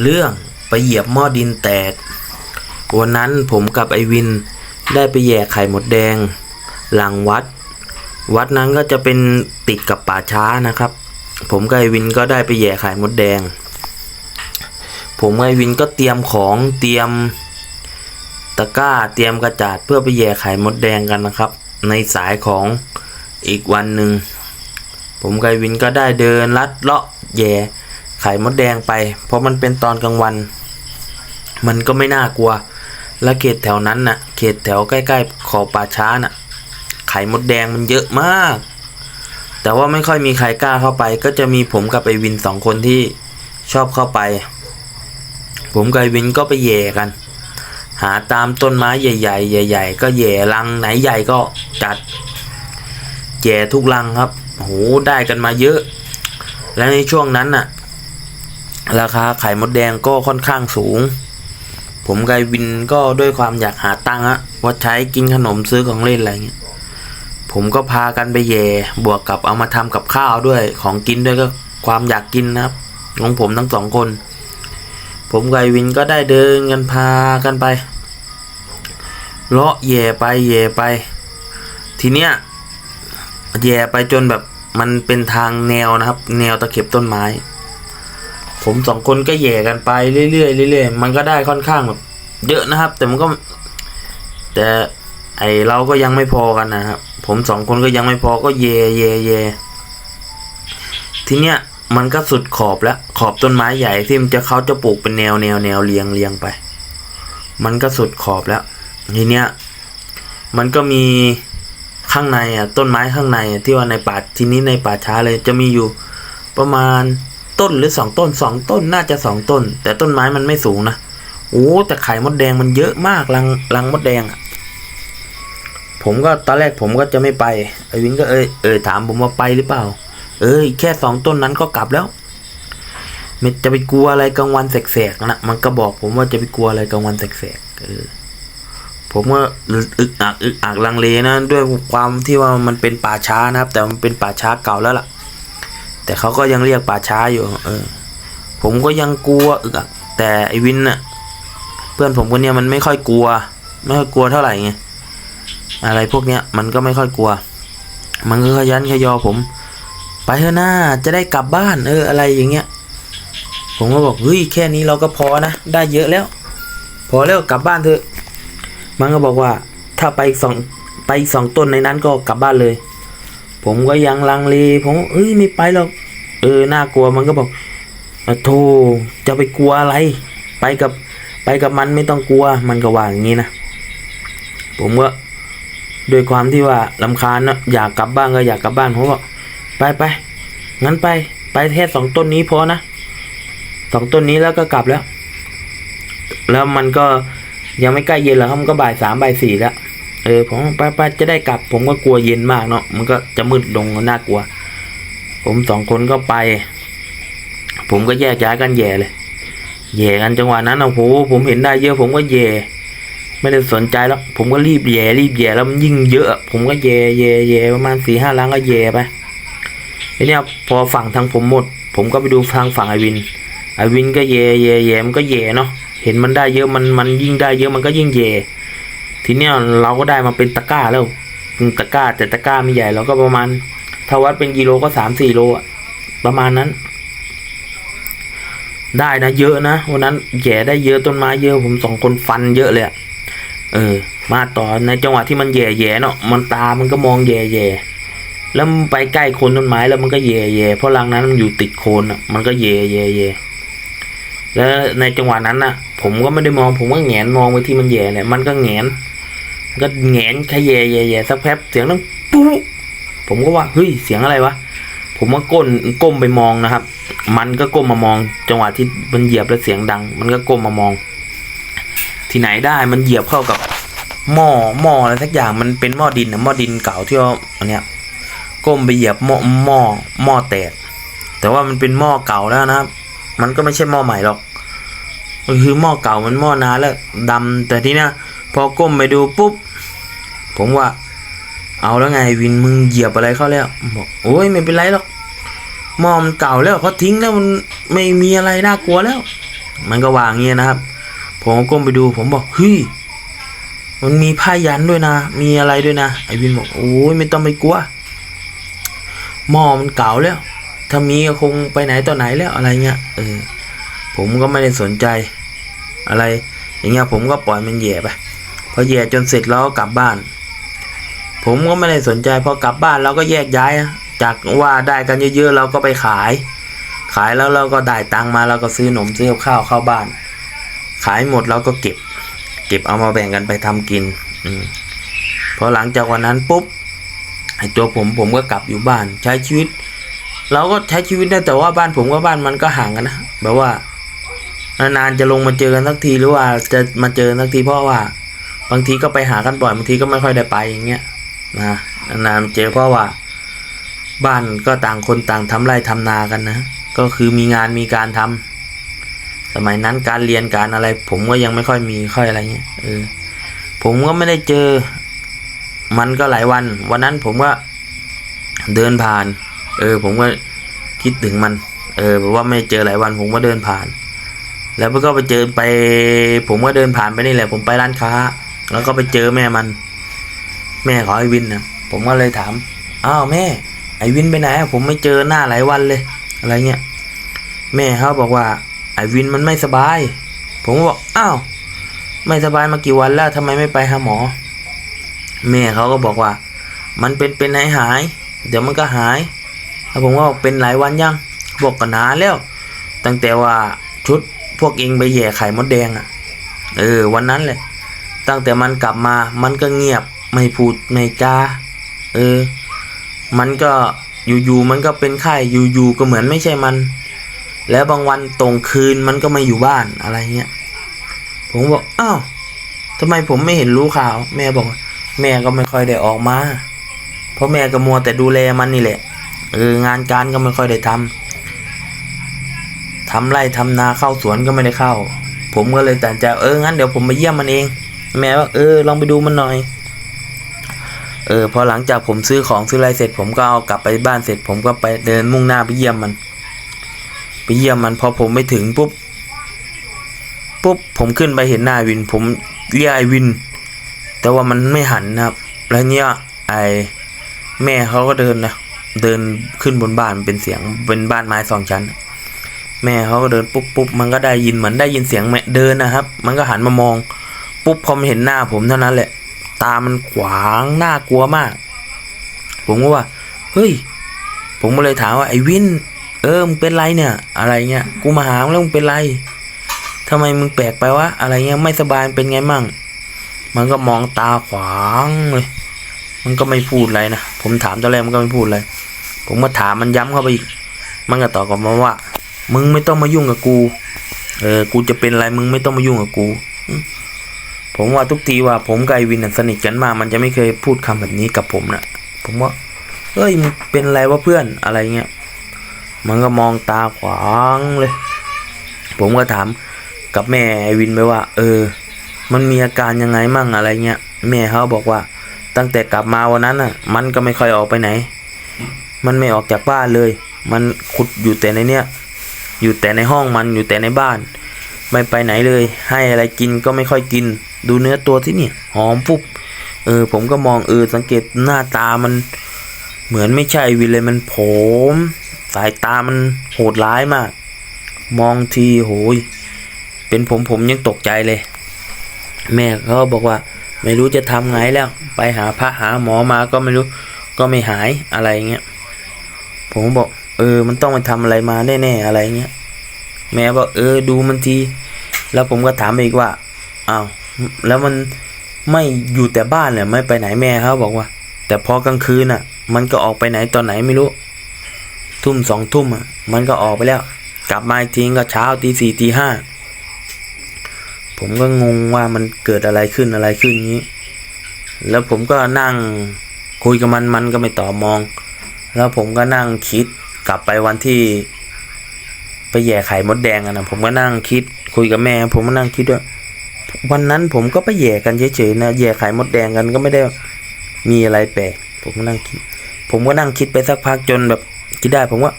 เรื่องไปเหยียบหม้อดินแตก วันนั้นผมกับไอวินได้ไปแย่ไข่หมดแดง หลังวัด วัดนั้นก็จะเป็นติดกับป่าช้านะครับ ผมกับไอวินก็ได้ไปแย่ไข่หมดแดง ผมกับไอวินก็เตรียมของเตรียมตะกร้าเตรียมกระจาดเพื่อไปแย่ไข่มดแดงกันนะครับ ในสายของอีกวันหนึ่งผมกับไอวินก็ได้เดินลัดเลาะแย่ ไข่มดแดงไป เพราะมันเป็นตอนกลางวัน มันก็ไม่น่ากลัว และเขตแถวนั้นน่ะ เขตแถวใกล้ๆขอบป่าช้าน่ะ ไข่มดแดงมันเยอะมาก แต่ว่าไม่ค่อยมีใครกล้าเข้าไป ก็จะมีผมกับไอวินสองคนที่ชอบเข้าไป ผมกับไอวินก็ไปแย่กัน หาตามต้นไม้ใหญ่ๆใหญ่ๆก็แย่รังไหนใหญ่ก็จัดแย่ทุกรังครับโหได้กันมาเยอะ และในช่วงนั้นน่ะ ราคาไข่มดแดงก็ค่อนข้างสูง ผมกับไอวินก็ด้วยความอยากหาตังค์อะว่าใช้กินขนมซื้อของเล่นอะไรเงี้ย ผมก็พากันไปแย่บวกกับเอามาทำกับข้าวด้วยของกินด้วยก็ความอยากกินนะครับ ของผมทั้งสองคน ผมกับไอวินก็ได้เดินกันพากันไปเลาะแย่ไปแย่ไป ทีเนี้ยแย่ไปจนแบบมันเป็นทางแนวนะครับ แนวตะเข็บต้นไม้ ผมสองคนก็แย่กันไปเรื่อยๆเรื่อยๆมันก็ได้ค่อนข้างแบบเยอะนะครับ แต่มันก็ แต่ไอเราก็ยังไม่พอกันนะครับ ผมสองคนก็ยังไม่พอก็เย่เย่เย่ทีเนี้ยมันก็สุดขอบแล้ว ขอบต้นไม้ใหญ่ที่มันจะเขาจะปลูกเป็นแนวแนวแนวเรียงเรียงไป มันก็สุดขอบแล้ว ทีเนี้ยมันก็มีข้างในอะต้นไม้ข้างในอะที่ว่าในป่าทีนี้ในป่าช้าเลยจะมีอยู่ประมาณ ต้นหรือสองต้นสองต้นน่าจะสองต้น แต่ต้นไม้มันไม่สูงนะโอ้แต่ไข่มดแดงมันเยอะมากรังรังมดแดงอะผมก็ตอนแรกผมก็จะไม่ไปไอวินก็เอยเอยถามผมว่าไปหรือเปล่า เอ้ยแค่สองต้นนั้นก็กลับแล้วไม่จะไปกลัวอะไรกลางวันแสกๆนะมันก็บอกผมว่าจะไปกลัวอะไรกลางวันแสกๆเออผมก็อึกอักอึกอักลังเลนะ ด้วยความที่ว่ามันเป็นป่าช้านะครับ แต่มันเป็นป่าช้าเก่าแล้วล่ะ แต่เขาก็ยังเรียกป่าช้าอยู่ เออ ผมก็ยังกลัวอึกอักแต่ไอวินน่ะ เพื่อนผมคนเนี้ยมันไม่ค่อยกลัว ไม่ค่อยกลัวเท่าไหร่ไงอะไรพวกเนี้ยมันก็ไม่ค่อยกลัว มันก็ขยันขยอผม ไปเถอะหน้าจะได้กลับบ้าน เออ อะไรอย่างเงี้ย ผมก็บอกเฮ้ยแค่นี้เราก็พอนะได้เยอะแล้ว พอแล้วกลับบ้านเถอะ มันก็บอกว่า ถ้าไปสองไปสองต้นในนั้นก็กลับบ้านเลย ผมก็ยังลังเลผมเอ้ยไม่ไปหรอกเออน่ากลัวมันก็บอกโธ่จะไปกลัวอะไร ไปกับไปกับมันไม่ต้องกลัว มันก็ว่าอย่างนี้นะผมก็ด้วยความที่ว่าลำคาญนะอยากกลับบ้านก็อยากกลับบ้านผมก็ไปไปงั้นไป ไปแค่สองต้นนี้พอนะสองต้นนี้แล้วก็กลับแล้ว แล้วมันก็ยังไม่ใกล้เย็นหรอกครับมันก็บ่ายสามบ่ายสี่แล้ว เออผมไปไปจะได้กลับ ผมก็กลัวเย็นมากเนาะมันก็จะมืดลงน่ากลัว ผมสองคนก็ไป ผมก็แยกย้ายกันแย่เลยแย่กันจังหวะนั้นโอ้โหผมเห็นได้เยอะ ผมก็แย่ไม่ได้สนใจแล้ว ผมก็รีบแย่รีบแย่แล้วมันยิ่งเยอะ ผมก็แย่แย่แย่ประมาณสี่ห้าล้างก็แย่ไปทีเนี้ยพอฝั่งทางผมหมด ผมก็ไปดูทางฝั่งไอวินไอวินก็แย่แย่แย่มันก็แย่เนาะเห็นมันได้เยอะมันมันยิ่งได้เยอะมันก็ยิ่งแย่ ทีเนี้ยเราก็ได้มาเป็นตะกร้าแล้วตะกร้าแต่ตะกร้าไม่ใหญ่เราก็ประมาณถ้าวัดเป็นกิโลก็สามสี่โลอะประมาณนั้น ได้นะเยอะนะวันนั้นแย่ได้เยอะต้นไม้เยอะผมสองคนฟันเยอะเลยอะเออ มาต่อในจังหวะที่มันแย่แย่เนาะมันตามันก็มองแย่แย่แล้วไปใกล้โคนต้นไม้แล้วมันก็แย่แย่เพราะรังนั้นมันอยู่ติดโคนอะ มันก็แย่แย่แย่แล้วในจังหวะนั้นน่ะ ผมก็ไม่ได้มองผมก็แงนมองไปที่มันแย่เนี่ยมันก็แงน ก็แงนแค่แย่แย่แย่สักแป๊บเสียงดังปุ๊บผมก็ว่าเฮ้ยเสียงอะไรวะผมก็ก้นก้มไปมองนะครับ มันก็ก้มมามอง จังหวะที่มันเหยียบแล้วเสียงดัง มันก็ก้มมามอง ที่ไหนได้มันเหยียบเข้ากับหม้อหม้ออะไรสักอย่างมันเป็นหม้อดินนะหม้อดินเก่าที่ว่าอันเนี้ยก้มไปเหยียบหม้อหม้อหม้อแตกแต่ว่ามันเป็นหม้อเก่าแล้วนะครับ มันก็ไม่ใช่หม้อใหม่หรอกมันคือหม้อเก่ามันหม้อนานแล้วดำแต่ทีเนี้ยพอก้มไปดูปุ๊บ ผมว่า เอาแล้วไงวินมึงเหยียบอะไรเข้าแล้วบอกโอ้ยไม่เป็นไรหรอกหม้อมันเก่าแล้วเขาทิ้งแล้วมันไม่มีอะไรน่ากลัวแล้ว มันก็วางเงี้ยนะครับ ผมก้มไปดู ผมบอกเฮ้ยมันมีผ้ายันด้วยนะ มีอะไรด้วยนะไอวินบอกโอ้ยไม่ต้องไปกลัวหม้อมันเก่าแล้ว ถ้ามีก็คงไปไหนต่อไหนแล้วอะไรเงี้ยเออผมก็ไม่ได้สนใจ อะไร อย่างเงี้ยผมก็ปล่อยมันแย่ไปพอแย่จนเสร็จแล้วกลับบ้าน ผมก็ไม่ได้สนใจพอกลับบ้านเราก็แยกย้าย จากว่าได้กันเยอะๆเราก็ไปขาย ขายแล้วเราก็ได้ตังมาเราก็ซื้อหนมซื้อข้าวเข้าบ้าน ขายหมดเราก็เก็บ เก็บเอามาแบ่งกันไปทำกิน อืพอหลังจากวันนั้นปุ๊บไอตัวผมผมก็กลับอยู่บ้านใช้ชีวิต เราก็ใช้ชีวิตได้แต่ว่าบ้านผมกับบ้านมันก็ห่างกันนะแบบว่านานๆจะลงมาเจอกันสักทีหรือว่าจะมาเจอสักทีเพราะว่า บางทีก็ไปหากันบ่อยบางทีก็ไม่ค่อยได้ไปอย่างเงี้ย นะนานๆเจอเพราะว่า บ้านก็ต่างคนต่างทำไร่ทำนากันนะ ก็คือมีงานมีการทำสมัยนั้นการเรียนการอะไร ผมก็ยังไม่ค่อยมีค่อยอะไรเงี้ยเออผมก็ไม่ได้เจอ มันก็หลายวัน วันนั้นผมก็เดินผ่าน เออ ผมก็คิดถึงมัน เออแบบว่าไม่เจอหลายวัน ผมก็เดินผ่าน แล้วก็ไปเจอไป ผมก็เดินผ่านไปนี่แหละ ผมไปร้านค้า แล้วก็ไปเจอแม่มัน แม่ของไอ้วินนะผมก็เลยถามอ้าวแม่ไอ้วินไปไหนผมไม่เจอหน้าหลายวันเลย อะไรเงี้ยแม่เขาบอกว่าไอ้วินมันไม่สบาย ผมบอกอ้าวไม่สบายมากี่วันแล้วทำไมไม่ไปหาหมอ แม่เขาก็บอกว่า มันเป็นเป็นหายหาย เดี๋ยวมันก็หายแล้วผมว่าเป็นหลายวันยังบอกก็นานแล้ว ตั้งแต่ว่าชุดพวกเองไปแย่ไข่มดแดงอะ่ะ เออ วันนั้นแหละ ตั้งแต่มันกลับมามันก็เงียบ ไม่พูดไม่จาเออ มันก็อยู่ๆมันก็เป็นไข้อยู่ๆก็เหมือนไม่ใช่มัน แล้วบางวันตรงคืนมันก็ไม่อยู่บ้านอะไรเงี้ยผมบอกอ้าวทำไมผมไม่เห็นรู้ข่าว แม่บอก แม่ก็ไม่ค่อยได้ออกมา เพราะแม่ก็มัวแต่ดูแลมันนี่แหละเอองานการก็ไม่ค่อยได้ทำทำไร่ทำนาเข้าสวนก็ไม่ได้เข้า ผมก็เลยตัดใจเอองั้นเดี๋ยวผมไปเยี่ยมมันเอง แม่ว่าเออลองไปดูมันหน่อย เออพอหลังจากผมซื้อของซื้ออะไรเสร็จ ผมก็เอากลับไปบ้านเสร็จ ผมก็ไปเดินมุ่งหน้าไปเยี่ยมมัน ไปเยี่ยมมันพอผมไปถึงปุ๊บปุ๊บผมขึ้นไปเห็นหน้าวิน ผมเรียกไอวิน แต่ว่ามันไม่หันนะครับ แล้วเนี่ยไอแม่เขาก็เดินนะเดินขึ้นบนบ้านเป็นเสียงเป็นบ้านไม้สองชั้น แม่เขาก็เดินปุ๊บปุ๊บมันก็ได้ยินเหมือนได้ยินเสียงแม่เดินนะครับ มันก็หันมามอง ปุ๊บพอมเห็นหน้าผมเท่านั้นแหละ ตามันขวางน่ากลัวมาก ผมก็ว่า เฮ้ย ผมก็เลยถามว่าไอ้วิน เออมึงเป็นไรเนี่ย อะไรเงี้ย กูมาหาแล้วมึงเป็นไรทำไมมึงแปลกไปวะ อะไรเงี้ย ไม่สบายเป็นไงมั่ง มันก็มองตาขวางเลย มันก็ไม่พูดอะไรนะ ผมถามตอนแรกมันก็ไม่พูดเลยผมก็ถามมันย้ำเข้าไปอีก มันก็ตอบกลับมาว่า มึงไม่ต้องมายุ่งกับกู เออ กูจะเป็นอะไรมึงไม่ต้องมายุ่งกับกู ผมว่าทุกทีว่าผมกับไอวินสนิทกันมากมันจะไม่เคยพูดคำแบบนี้กับผมนะผมว่าเฮ้ยมึงเป็นอะไรวะเพื่อนอะไรเงี้ยมันก็มองตาขวางเลย ผมก็ถามกับแม่ไอวินไปว่า เออ มันมีอาการยังไงมั่งอะไรเงี้ยแม่เขาบอกว่าตั้งแต่กลับมาวันนั้นน่ะ มันก็ไม่ค่อยออกไปไหน มันไม่ออกจากบ้านเลย มันขุดอยู่แต่ในเนี้ยอยู่แต่ในห้องมันอยู่แต่ในบ้าน ไม่ไปไหนเลย ให้อะไรกินก็ไม่ค่อยกิน ดูเนื้อตัวที่เนี่ย หอมปุ๊บเออ ผมก็มองเออสังเกตหน้าตามัน เหมือนไม่ใช่วินเลยมันโผม สายตามันโหดร้ายมาก มองทีโหย เป็นผมผมยังตกใจเลย แม่เขาบอกว่า ไม่รู้จะทำไงแล้ว ไปหาพระหาหมอมาก็ไม่รู้ ก็ไม่หายอะไรเงี้ยผมบอก เออ มันต้องไปทำอะไรมาแน่ๆอะไรเงี้ยแม่บอกเออดูมันที แล้วผมก็ถามอีกว่าอ้าว แล้วมันไม่อยู่แต่บ้านเลยไม่ไปไหนแม่เขาบอกว่า แต่พอกลางคืนอะ มันก็ออกไปไหนตอนไหนไม่รู้ ทุ่มสองทุ่มอะ มันก็ออกไปแล้ว กลับมาอีกทีก็เช้าตีสี่ตีห้าผมก็งงว่ามันเกิดอะไรขึ้นอะไรขึ้นอย่างนี้ แล้วผมก็นั่งคุยกับมันมันก็ไม่ตอบมอง แล้วผมก็นั่งคิดกลับไปวันที่ไปแย่ไข่มดแดงอะนะผมก็นั่งคิดคุยกับแม่ ผมก็นั่งคิดว่า วันนั้นผมก็ไปแย่กันเฉยๆนะแย่ไข่มดแดงกันก็ไม่ได้มีอะไรแปลกผมก็นั่งคิด ผมก็นั่งคิดไปสักพักจนแบบคิดได้ผมว่า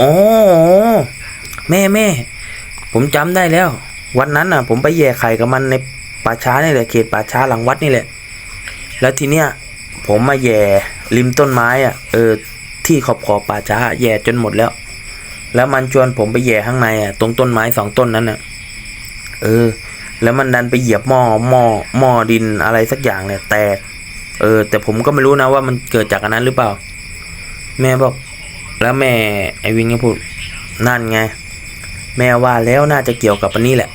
อ๋อแม่แม่ผมจำได้แล้ว วันนั้นน่ะ ผมไปแย่ไข่กับมันในป่าช้านี่แหละเขตป่าช้าหลังวัดนี่แหละ แล้วทีเนี้ยผมมาแย่ริมต้นไม้อะเออที่ขอบขอบป่าช้าแย่จนหมดแล้ว แล้วมันชวนผมไปแย่ข้างในอะตรงต้นไม้สองต้นนั้นน่ะ เออ แล้วมันดันไปเหยียบหม้อหม้อหม้อดินอะไรสักอย่างเนี่ย แตก เออ แต่ผมก็ไม่รู้นะว่ามันเกิดจากอันนั้นหรือเปล่า แม่บอก แล้วแม่ไอวินก็พูดนั่นไง แม่ว่าแล้วน่าจะเกี่ยวกับอันนี้แหละ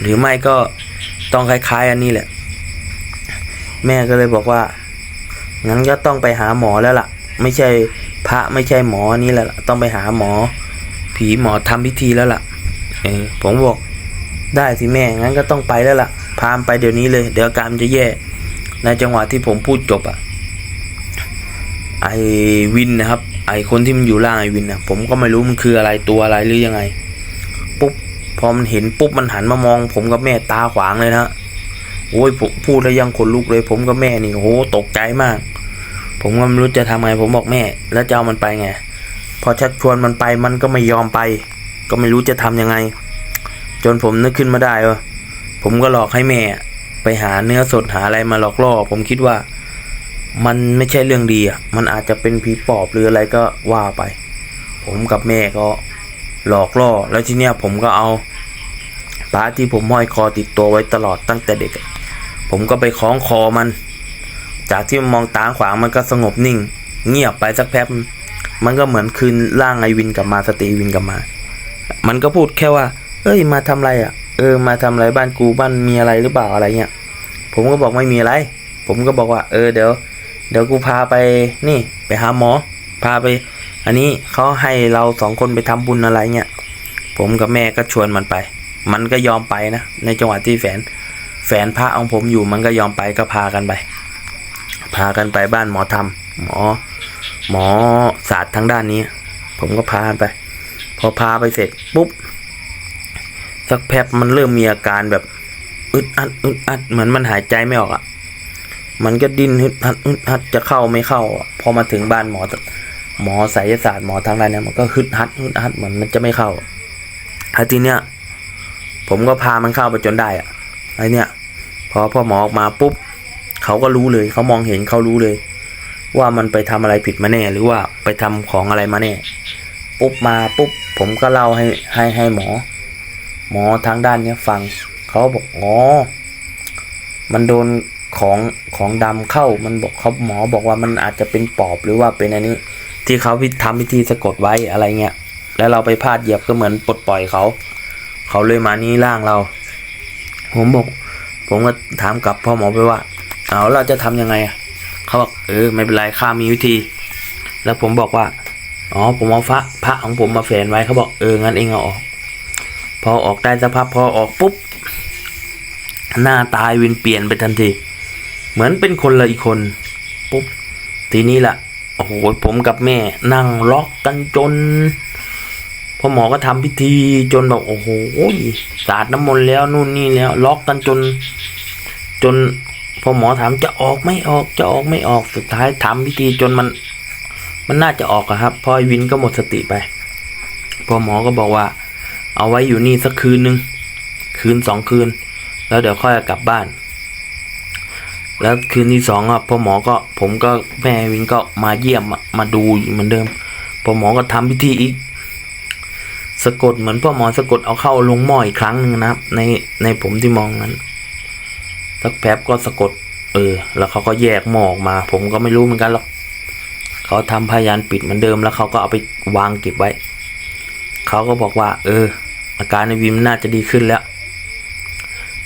หรือไม่ก็ต้องคล้ายๆ อันนี้แหละ แม่ก็เลยบอกว่างั้นก็ต้องไปหาหมอแล้วล่ะ ไม่ใช่พระไม่ใช่หมอนี่แหละต้องไปหาหมอ ผีหมอทำพิธีแล้วล่ะเออผมบอก ได้สิแม่ งั้นก็ต้องไปแล้วล่ะ พามไปเดี๋ยวนี้เลย เดี๋ยวอาการมันจะแย่ ในจังหวะที่ผมพูดจบอะไอวินนะครับ ไอคนที่มันอยู่ล่างไอวินนะผมก็ไม่รู้มันคืออะไรตัวอะไรหรือยังไง ปุ๊บ พอมันเห็นปุ๊บมันหันมามอง ผมกับแม่ตาขวางเลยนะโอ้ยพูดแล้วยังขนลุกเลย ผมกับแม่นี่โอ้โหตกใจมาก ผมก็ไม่รู้จะทำไง ผมบอกแม่ แล้วจะเอามันไปไง พอชักชวนมันไปมันก็ไม่ยอมไป ก็ไม่รู้จะทำยังไง จนผมนึกขึ้นมาได้ว่าผมก็หลอกให้แม่ ไปหาเนื้อสดหาอะไรมาหลอกล่อ ผมคิดว่า มันไม่ใช่เรื่องดีอะ มันอาจจะเป็นผีปอบหรืออะไรก็ว่าไป ผมกับแม่ก็หลอกล่อ แล้วทีเนี้ยผมก็เอาปลาที่ผมห้อยคอติดตัวไว้ตลอดตั้งแต่เด็ก ผมก็ไปคล้องคอมัน จากที่มันมองตาขวางมันก็สงบนิ่ง เงียบไปสักแป๊บ มันก็เหมือนคืนร่างไอวินกลับมาสติวินกลับมา มันก็พูดแค่ว่า เอ้ยมาทำอะไรอะ เออมาทำอะไรบ้านกูบ้านมีอะไรหรือเปล่าอะไรเงี้ย ผมก็บอกไม่มีอะไร ผมก็บอกว่า เออเดี๋ยว เดี๋ยวกูพาไปนี่ ไปหาหมอ พาไป อันนี้เขาให้เราสองคนไปทำบุญอะไรเงี้ย ผมกับแม่ก็ชวนมันไป มันก็ยอมไปนะ ในจังหวะที่แฟนแฟนพระของผมอยู่มันก็ยอมไปก็พากันไป พากันไปบ้านหมอธรรมหมอ หมอศาสตร์ทางด้านนี้ ผมก็พาไป พอพาไปเสร็จปุ๊บ สักแป๊บมันเริ่มมีอาการแบบอึดอัดอึดอัดเหมือนมันหายใจไม่ออกอะ่ะ มันก็ดิ้นอึดอัดอึดอัดจะเข้าไม่เข้า พอมาถึงบ้านหมอ หมอไสยศาสตร์หมอทางด้านเนี้ยมันก็ฮึดฮัดฮึดฮัดเหมือนมันจะไม่เข้าอาทีเนี้ยผมก็พามันเข้าไปจนได้อะไอเนี้ยพอพ่อหมอออกมาปุ๊บเขาก็รู้เลยเขามองเห็นเขารู้เลย ว่ามันไปทำอะไรผิดมาแน่ หรือว่าไปทำของอะไรมาแน่ปุ๊บมาปุ๊บผมก็เล่าให้ให้ให้หมอ หมอทางด้านเนี้ยฟังเขาบอกอ๋อมันโดนของของดำเข้ามันบอกเขาหมอบอกว่ามันอาจจะเป็นปอบหรือว่าเป็นอันนี้ ที่เขาพิทำพิธีสะกดไว้อะไรเงี้ยแล้วเราไปพลาดเหยียบก็เหมือนปลดปล่อยเขา เขาเลยมานี่ร่างเรา ผมบอก ผมก็ถามกลับพ่อหมอไปว่า เอาเราจะทํำยังไงอะเขาบอกเออไม่เป็นไรข้ามีวิธี แล้วผมบอกว่าอ๋อผมเอาพระพระของผมมาแฝนไว้เขาบอกเอองั้นเองเอาออก พอออกได้สักพักพอออกปุ๊บ หน้าตายวินเปลี่ยนไปทันที เหมือนเป็นคนละอีกคน ปุ๊บ ทีนี้ล่ะ โอ้โห ผมกับแม่นั่งล็อกกันจนพ่อหมอก็ทำพิธีจนแบบโอ้โหสาดน้ำมนต์แล้วนู่นนี่แล้ว ล็อกกันจน จนพอหมอถามจะออกไม่ออกจะออกไม่ออกสุดท้ายทำพิธีจนมัน มันน่าจะออกอะครับพอไอวินก็หมดสติไป พอหมอก็บอกว่า เอาไว้อยู่นี่สักคืนหนึ่งคืนสองคืน แล้วเดี๋ยวค่อยกลับบ้าน แล้วคืนที่สองอะพ่อหมอก็ผมก็แม่วินก็มาเยี่ยมมาดูเหมือนเดิมพ่อหมอก็ทำพิธีอีก สะกดเหมือนพ่อหมอสะกดเอาเข้าลงหม้ออีกครั้งหนึ่งนะครับ ในในผมที่มองนั้นสักแป๊บก็สะกด เออ แล้วเขาก็แยกหมอออกมา ผมก็ไม่รู้เหมือนกันหรอกเขาทำพยานปิดเหมือนเดิมแล้วเขาก็เอาไปวางเก็บไว้ เขาก็บอกว่า เออ อาการในวิมน่าจะดีขึ้นแล้ว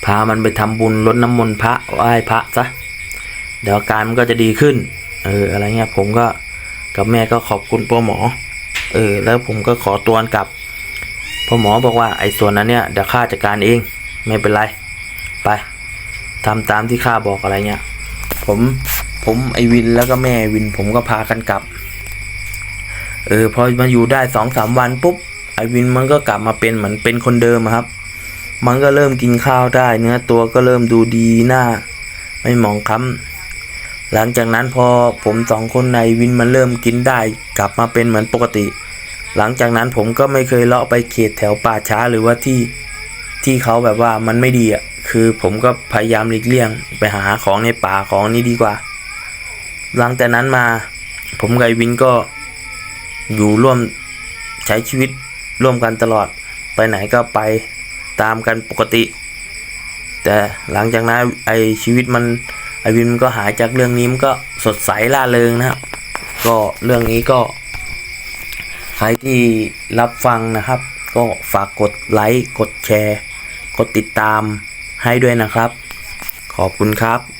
พามันไปทำบุญรดน้ำมนต์พระไหว้พระซะเดี๋ยวอาการมันก็จะดีขึ้น เออ อะไรเงี้ยผมก็กับแม่ก็ขอบคุณพ่อหมอ เออ แล้วผมก็ขอตัวกลับพ่อหมอบอกว่าไอ้ส่วนนั้นเนี่ยเดี๋ยวข้าจัดการเองไม่เป็นไร ไปทำตามที่ข้าบอกอะไรเงี้ย ผมผมไอวินแล้วก็แม่วินผมก็พากันกลับ เออพอมาอยู่ได้สองสามวันปุ๊บ ไอวินมันก็กลับมาเป็นเหมือนเป็นคนเดิมครับ มันก็เริ่มกินข้าวได้เนื้อตัวก็เริ่มดูดีหน้า ไม่หมองคล้ำหลังจากนั้นพอผมสองคนในวินมันเริ่มกินได้ กลับมาเป็นเหมือนปกติ หลังจากนั้นผมก็ไม่เคยเลาะไปเขตแถวป่าช้าหรือว่าที่ที่เขาแบบว่ามันไม่ดีอะคือผมก็พยายามหลีกเลี่ยง ไปหาของในป่าของนี้ดีกว่า หลังจากนั้นมา ผมกับไอวินก็อยู่ร่วมใช้ชีวิต ร่วมกันตลอดไปไหนก็ไปตามกันปกติ แต่หลังจากนั้นไอชีวิตมันไอวินมันก็หายจากเรื่องนี้มันก็สดใสล่าเริงนะครับ ก็เรื่องนี้ก็ใครที่รับฟังนะครับ ก็ฝากกดไลค์กดแชร์ กดติดตามให้ด้วยนะครับ ขอบคุณครับ